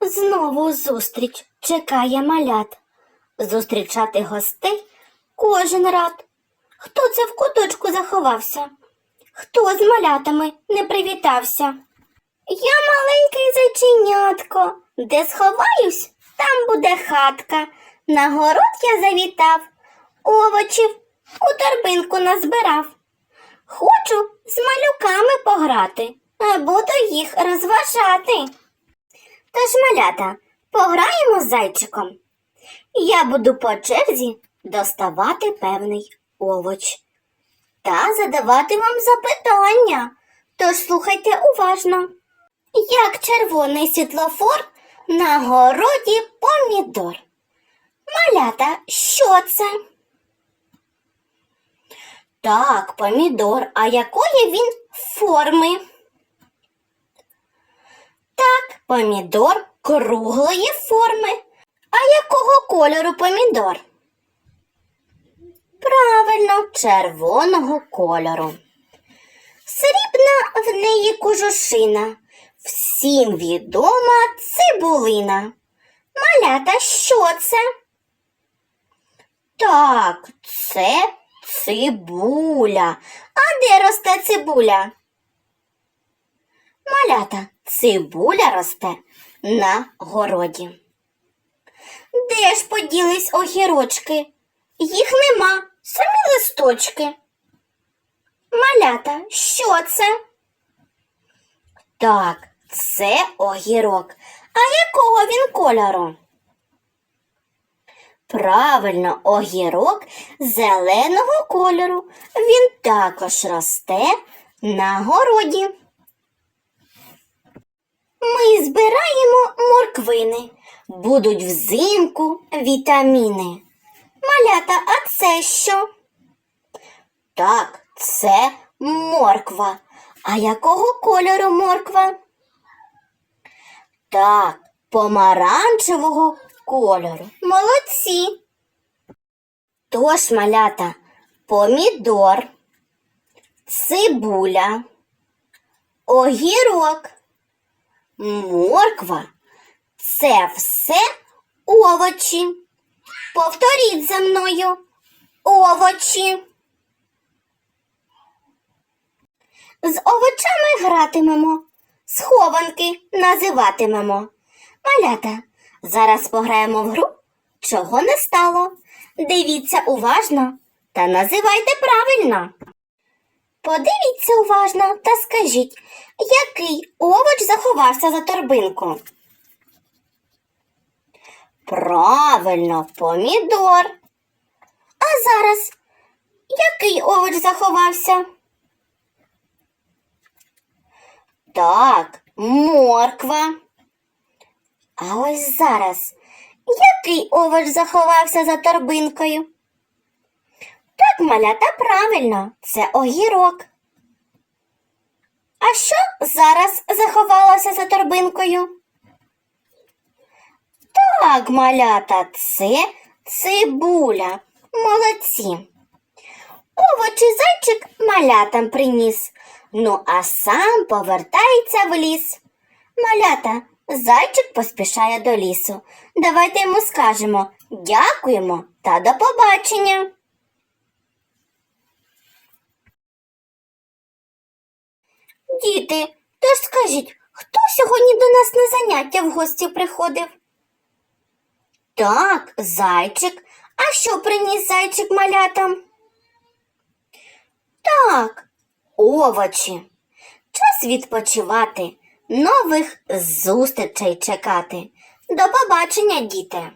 Знову зустріч чекає малят. Зустрічати гостей кожен рад. Хто це в куточку заховався? Хто з малятами не привітався? Я маленький зайченятко, де сховаюсь, там буде хатка. На город я завітав, овочів у торбинку назбирав. Хочу з малюками пограти, а буду їх розважати. Тож, малята, пограємо з зайчиком. Я буду по черзі доставати певний овоч та задавати вам запитання. Тож слухайте уважно. Як червоний світлофор на городі помідор. Малята, що це? Так, помідор, а якої він форми? Так, помідор круглої форми. А якого кольору помідор? Правильно, червоного кольору. Срібна в неї кожушина. Всім відома цибулина. Малята, що це? Так, це цибуля. А де росте цибуля? Малята, цибуля росте на городі. Де ж поділись огірочки? Їх нема, самі листочки. Малята, що це? Так, це огірок. А якого він кольору? Правильно, огірок зеленого кольору. Він також росте на городі. Збираємо морквини. Будуть взимку вітаміни. Малята, а це що? Так, це морква. А якого кольору морква? Так, помаранчевого кольору. Молодці. Тож, малята, помідор, цибуля, огірок, морква це все овочі. Повторіть за мною овочі. З овочами гратимемо, схованки називатимемо. Малята, зараз пограємо в гру, чого не стало. Дивіться уважно та називайте правильно. Подивіться уважно та скажіть, який овоч заховався за торбинку. Правильно, помідор. А зараз який овоч заховався? Так, морква. А ось зараз який овоч заховався за торбинкою? Так, малята, правильно, це огірок. А що зараз заховалося за торбинкою? Так, малята, це цибуля. Молодці. Овочі зайчик малятам приніс. Ну, а сам повертається в ліс. Малята, зайчик поспішає до лісу. Давайте йому скажемо дякуємо та до побачення. Діти, тож скажіть, хто сьогодні до нас на заняття в гості приходив? Так, зайчик. А що приніс зайчик малятам? Так, овочі. Час відпочивати, нових зустрічей чекати. До побачення, діти!